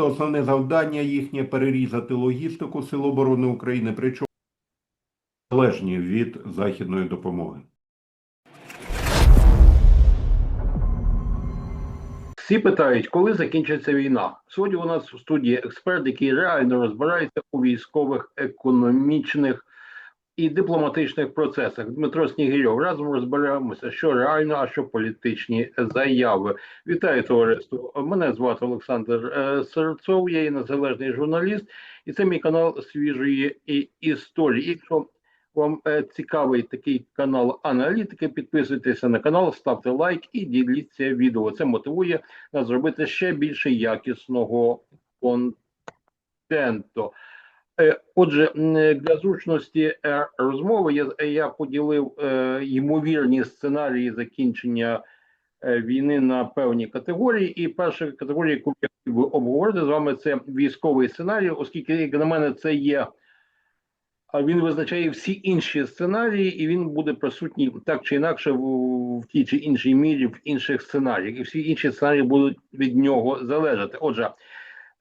Тобто основне завдання їхнє перерізати логістику Сил оборони України, причому залежні від західної допомоги. Всі питають, коли закінчиться війна. Сьогодні у нас в студії експерт, який реально розбирається у військових, економічних і дипломатичних процесах. Дмитро Снігирьов. Разом розберемося, що реально, а що політичні заяви. Вітаю товариство. Мене звати Олександр е, Серцов, я є незалежний журналіст, і це мій канал свіжої історії. Якщо вам е, цікавий такий канал аналітики, підписуйтеся на канал, ставте лайк і діліться відео. Це мотивує нас зробити ще більше якісного контенту. Е, Отже, для зручності е, розмови я, я поділив е, ймовірні сценарії закінчення війни на певні категорії. І перша категорія, яку я хотів би обговорити з вами, це військовий сценарій, оскільки, як на мене, це є. А він визначає всі інші сценарії, і він буде присутній так чи інакше в, в тій чи іншій мірі в інших сценаріях, і всі інші сценарії будуть від нього залежати. Отже,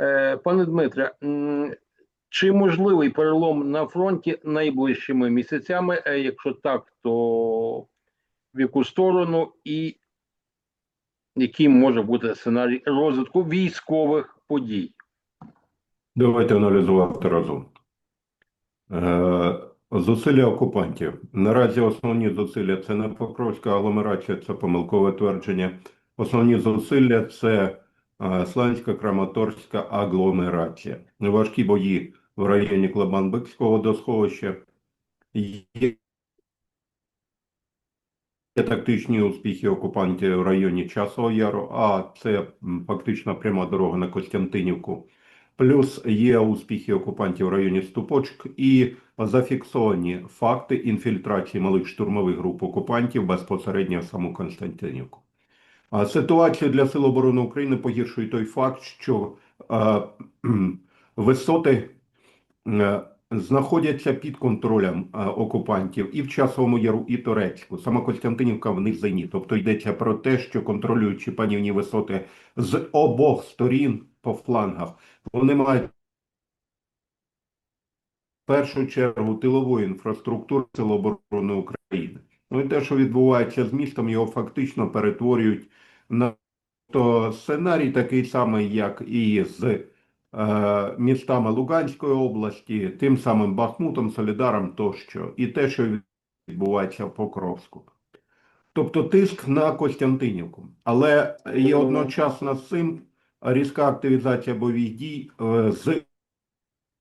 е, пане Дмитре, чи можливий перелом на фронті найближчими місяцями? Е, Якщо так, то в яку сторону і який може бути сценарій розвитку військових подій? Давайте аналізувати разом. Е, Зусилля окупантів. Наразі основні зусилля це не Покровська агломерація, це помилкове твердження. Основні зусилля це е, Сланська Краматорська агломерація. Важкі бої в районі Клабан-Бикського водосховища. Є тактичні успіхи окупантів в районі Часового Яру, а це фактично пряма дорога на Костянтинівку. Плюс є успіхи окупантів в районі Ступочк і зафіксовані факти інфільтрації малих штурмових груп окупантів безпосередньо в саму Константинівку. А Ситуацію для Сил оборони України погіршує той факт, що е, висоти знаходяться під контролем е, окупантів і в Часовому Яру, і Турецьку. Сама Костянтинівка в низині. Тобто йдеться про те, що контролюючи панівні висоти з обох сторін по флангах, вони мають в першу чергу тилової інфраструктури Сил оборони України. Ну і те, що відбувається з містом, його фактично перетворюють на то сценарій такий самий, як і з е, містами Луганської області, тим самим Бахмутом, Солідаром тощо, і те, що відбувається в Покровську. Тобто тиск на Костянтинівку. Але є одночасно з цим різка активізація бойових дій е, з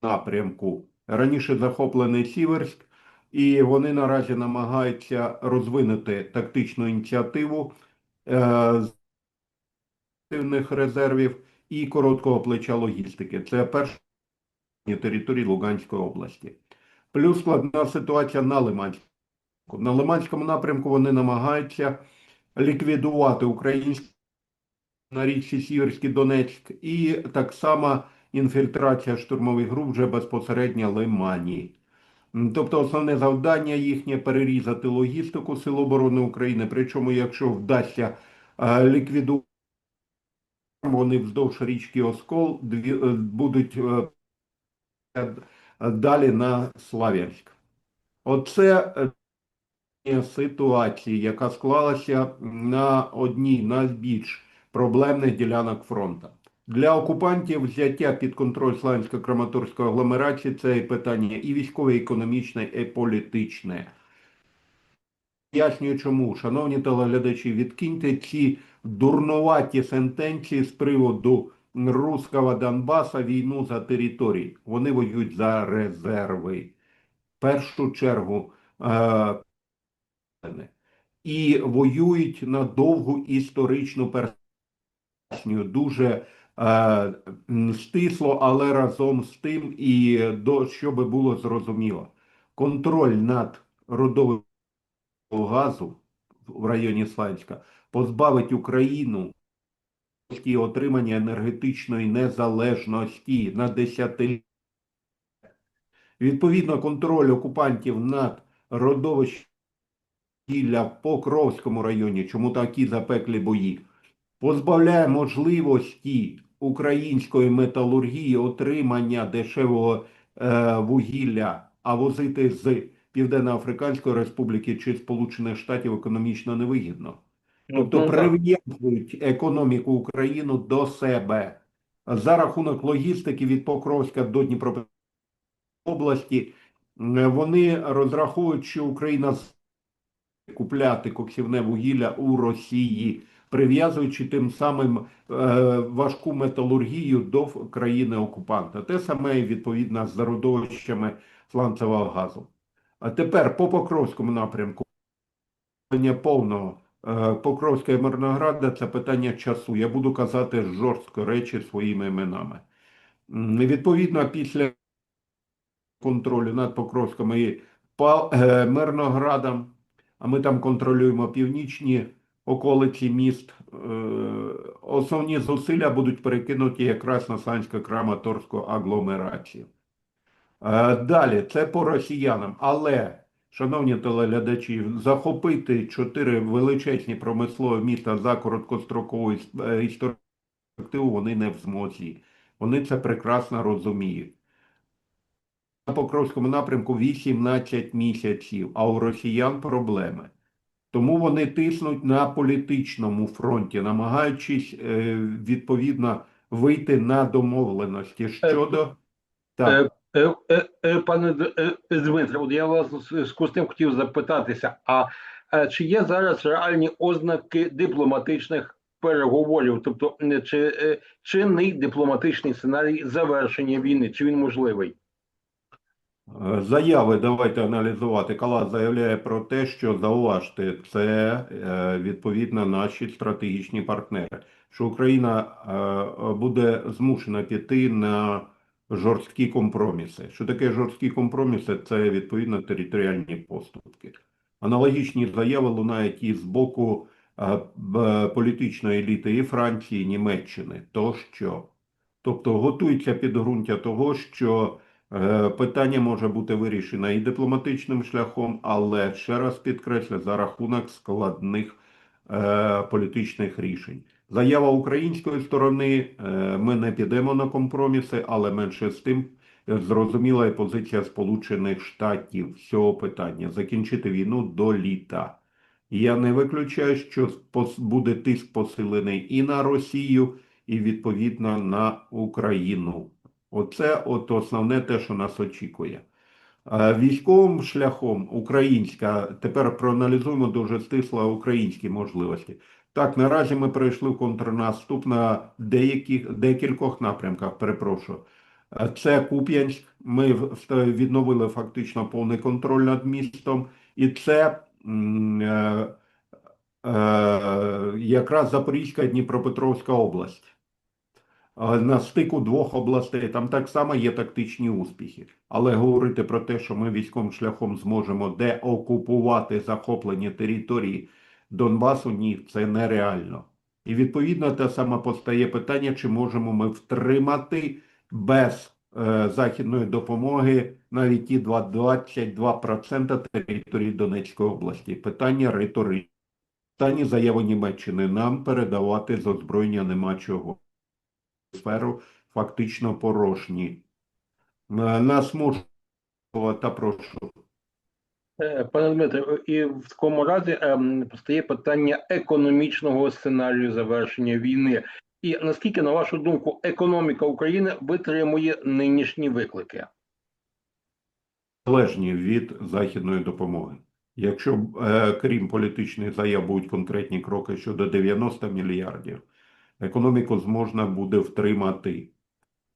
напрямку. Раніше захоплений Сіверськ, і вони наразі намагаються розвинути тактичну ініціативу е, з резервів і короткого плеча логістики. Це перші території Луганської області. Плюс складна ситуація на Лиманському. На Лиманському напрямку вони намагаються ліквідувати українські на річці Сіверський Донецьк і так само інфільтрація штурмових груп вже безпосередньо Лимані. Тобто основне завдання їхнє перерізати логістику Сил оборони України. Причому, якщо вдасться е, ліквідувати, вони вздовж річки Оскол дві, е, будуть е, далі на Слав'янськ. Оце е, ситуація, яка склалася на одній з найбільш проблемних ділянок фронту. Для окупантів взяття під контроль Славянсько-Краматорської агломерації це і питання і військове, і економічне, і політичне. Пояснюю чому. Шановні телеглядачі, відкиньте ці дурноваті сентенції з приводу руського Донбаса, війну за території. Вони воюють за резерви. В першу чергу е, і воюють на довгу історичну перспективу. Дуже е, стисло, але разом з тим і до, щоб було зрозуміло. Контроль над родовим газу в районі Сланська позбавить Україну отримання енергетичної незалежності на десятиліття. Відповідно, контроль окупантів над родовищем в Покровському районі, чому такі запеклі бої, позбавляє можливості української металургії, отримання дешевого е, вугілля, а возити з Південно-Африканської Республіки чи Сполучених Штатів економічно невигідно. Тобто Ну, прив'язують економіку України до себе за рахунок логістики від Покровська до Дніпропетровської області. Вони розраховують, що Україна купляти коксівне вугілля у Росії, прив'язуючи тим самим е, важку металургію до країни окупанта. Те саме відповідно з родовищами сланцевого газу. А тепер по Покровському напрямку повного е, Покровська і Мирнограда це питання часу. Я буду казати жорстко речі своїми іменами. Відповідно, після контролю над Покровськом і е, Мирноградом, а ми там контролюємо північні околиці міст, е, основні зусилля будуть перекинуті якраз на Сансько-Краматорську агломерацію. Е, Далі, це по росіянам. Але, шановні телеглядачі, захопити чотири величезні промислові міста за короткострокову іс- е, перспективу вони не в змозі. Вони це прекрасно розуміють. На Покровському напрямку 18 місяців, а у росіян проблеми. Тому вони тиснуть на політичному фронті, намагаючись е, відповідно вийти на домовленості щодо так. Е, е, е, Пане Дмитре, от я вас з тим хотів запитатися: а чи є зараз реальні ознаки дипломатичних переговорів? Тобто, чи чинний дипломатичний сценарій завершення війни? Чи він можливий? Заяви давайте аналізувати. Калас заявляє про те, що зауважте, це відповідно наші стратегічні партнери, що Україна буде змушена піти на жорсткі компроміси. Що таке жорсткі компроміси? Це відповідно територіальні поступки. Аналогічні заяви лунають і з боку е, політичної еліти і Франції, і Німеччини. Тощо. Тобто готується підґрунтя того, що Е, Питання може бути вирішено і дипломатичним шляхом, але ще раз підкреслю, за рахунок складних е, політичних рішень. Заява української сторони, е, ми не підемо на компроміси, але менше з тим е, зрозуміла і позиція Сполучених Штатів цього питання закінчити війну до літа. Я не виключаю, що буде тиск посилений і на Росію, і відповідно на Україну. Оце от основне те, що нас очікує. Е, Військовим шляхом українська, тепер проаналізуємо дуже стисло українські можливості. Так, наразі ми перейшли в контрнаступ на деяких, декількох напрямках, перепрошую. Е, Це Куп'янськ, ми відновили фактично повний контроль над містом, і це е, е, якраз Запорізька і Дніпропетровська область. На стику двох областей там так само є тактичні успіхи. Але говорити про те, що ми військовим шляхом зможемо деокупувати захоплені території Донбасу, ні, це нереально. І відповідно те саме постає питання, чи можемо ми втримати без е, західної допомоги навіть ті 22% території Донецької області. Питання риторичне. Останні заяви Німеччини нам передавати з озброєння нема чого сферу фактично порожні. Е, Нас можуть та прошу. Е, Пане Дмитре, і в такому разі ем, постає питання економічного сценарію завершення війни. І наскільки, на вашу думку, економіка України витримує нинішні виклики? залежні від західної допомоги. Якщо е, крім політичних заяв будуть конкретні кроки щодо 90 мільярдів, економіку зможна буде втримати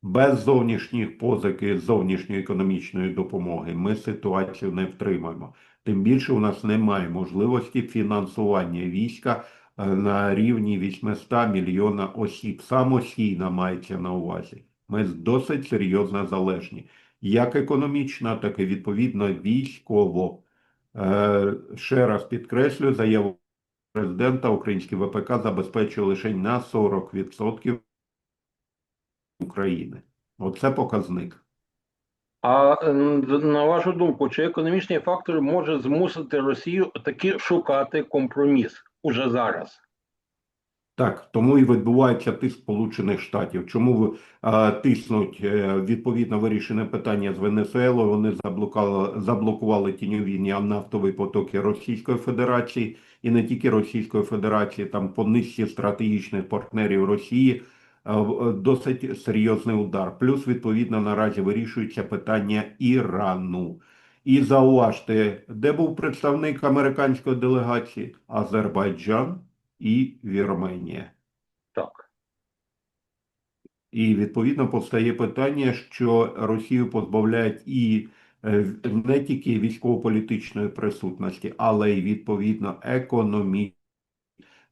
без зовнішніх позик і зовнішньої економічної допомоги. Ми ситуацію не втримаємо. Тим більше у нас немає можливості фінансування війська е, на рівні 800 мільйона осіб. Самостійно мається на увазі. Ми досить серйозно залежні як економічно, так і відповідно військово. Е, ще раз підкреслю, заяву президента український ВПК забезпечує лише на 40% України. Оце показник. А на вашу думку, чи економічний фактор може змусити Росію таки шукати компроміс уже зараз? Так, тому і відбувається тиск Сполучених Штатів. Чому е, тиснуть е, відповідно вирішене питання з Венесуелою? Вони заблокували, заблокували тіньові нафтові потоки Російської Федерації і не тільки Російської Федерації, там по низці стратегічних партнерів Росії досить серйозний удар. Плюс, відповідно, наразі вирішується питання Ірану. І зауважте, де був представник американської делегації? Азербайджан і Вірменія. Так. І відповідно постає питання, що Росію позбавляють і е, не тільки військово-політичної присутності, але й відповідно економічної.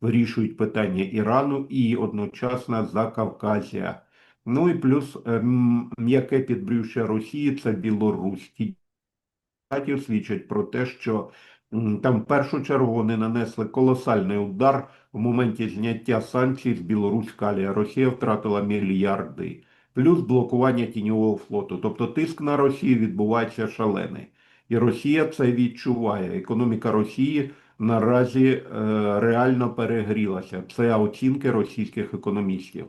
Вирішують питання Ірану і одночасно Закавказя. Ну і плюс ем, м'яке підбрюшя Росії це Білорусь. Ті свідчать про те, що там в першу чергу вони нанесли колосальний удар в моменті зняття санкцій з Білорусь-Калія. Росія втратила мільярди, плюс блокування тіньового флоту. Тобто тиск на Росію відбувається шалений. І Росія це відчуває. Економіка Росії наразі е, реально перегрілася. Це оцінки російських економістів.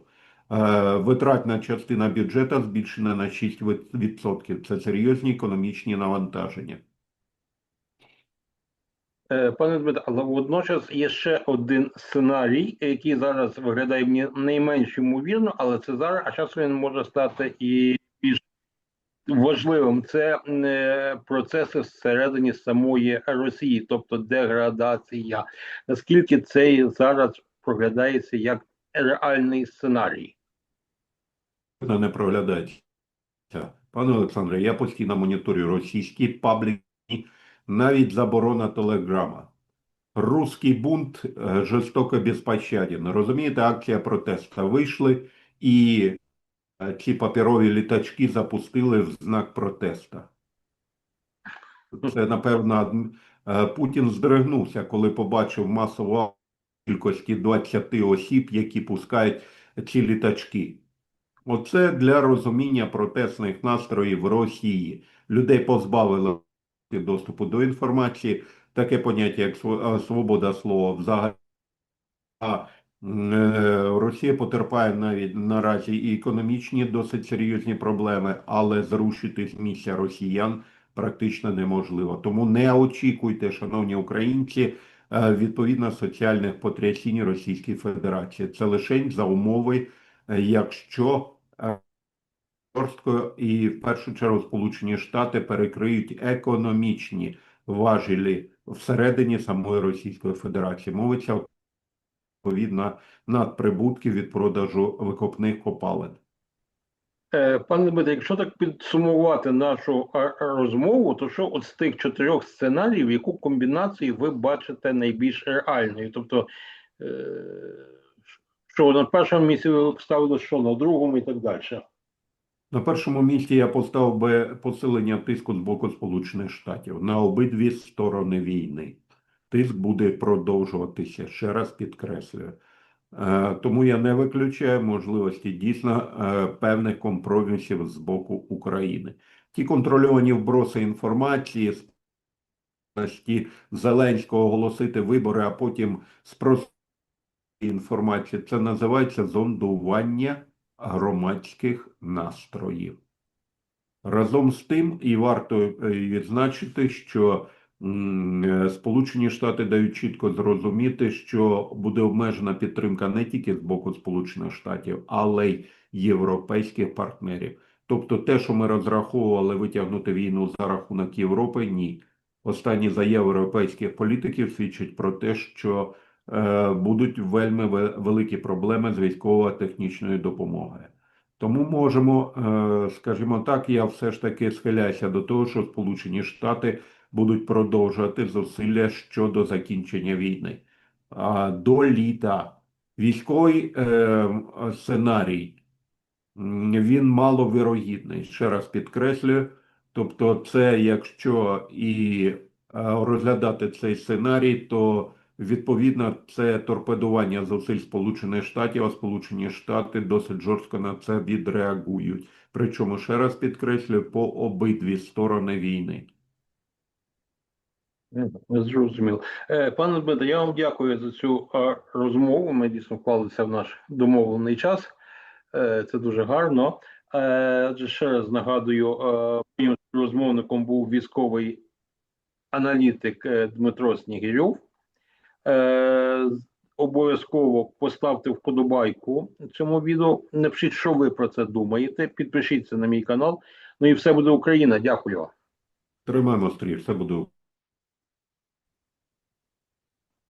Е, Витратна частина бюджету збільшена на 6%. Це серйозні економічні навантаження. Е, Пане Дмитре, але водночас є ще один сценарій, який зараз виглядає мені найменш ймовірно, але це зараз, а часом він може стати і важливим. Це е, процеси всередині самої Росії, тобто деградація. Наскільки це зараз проглядається як реальний сценарій? Не проглядається. Пане Олександре, я постійно моніторю російські пабліки, навіть заборона телеграма. Руський бунт е, жорстоко безпощаден. Розумієте, акція протесту вийшли і ці паперові літачки запустили в знак протесту. Це, напевно, е, Путін здригнувся, коли побачив масову кількості 20 осіб, які пускають ці літачки. Оце для розуміння протестних настроїв в Росії. Людей позбавили доступу до інформації, таке поняття, як е, свобода слова взагалі. Е, Росія потерпає навіть наразі і економічні досить серйозні проблеми, але зрушити з місця росіян практично неможливо. Тому не очікуйте, шановні українці, е, відповідно соціальних потрясінь Російської Федерації. Це лише за умови, е, якщо жорстко і в першу чергу Сполучені Штати перекриють економічні важелі всередині самої Російської Федерації. Мовиться відповідно надприбутків від продажу викопних копалин. Е, Пане Дмитре, якщо так підсумувати нашу розмову, то що от з тих чотирьох сценаріїв, яку комбінацію ви бачите найбільш реальною? Тобто, е, що на першому місці ви поставили, що на другому і так далі. На першому місці я поставив би посилення тиску з боку Сполучених Штатів на обидві сторони війни. Тиск буде продовжуватися, ще раз підкреслюю. Е, Тому я не виключаю можливості дійсно е, певних компромісів з боку України. Ті контрольовані вброси інформації, спроможності Зеленського оголосити вибори, а потім спростити інформацію, це називається зондування громадських настроїв. Разом з тим, і варто е, відзначити, що Сполучені Штати дають чітко зрозуміти, що буде обмежена підтримка не тільки з боку Сполучених Штатів, але й європейських партнерів. Тобто те, що ми розраховували витягнути війну за рахунок Європи, ні. Останні заяви європейських політиків свідчать про те, що е, будуть вельми великі проблеми з військово-технічною допомогою. Тому можемо, е, скажімо так, я все ж таки схиляюся до того, що Сполучені Штати будуть продовжувати зусилля щодо закінчення війни. А до літа військовий е, сценарій він маловірогідний. Ще раз підкреслюю. Тобто, це якщо і е, розглядати цей сценарій, то відповідно це торпедування зусиль Сполучених Штатів, а Сполучені Штати досить жорстко на це відреагують. Причому ще раз підкреслюю по обидві сторони війни. Зрозуміло. Е, Пане Дмитре, я вам дякую за цю е, розмову. Ми дійсно вклалися в наш домовлений час. Е, Це дуже гарно. Е, Адже ще раз нагадую, моїм розмовником був військовий аналітик Дмитро Снігирьов. Обов'язково поставте вподобайку цьому відео. Напишіть, що ви про це думаєте. Підпишіться на мій канал. Ну і все буде Україна. Дякую. Тримаємо стрій, все буде.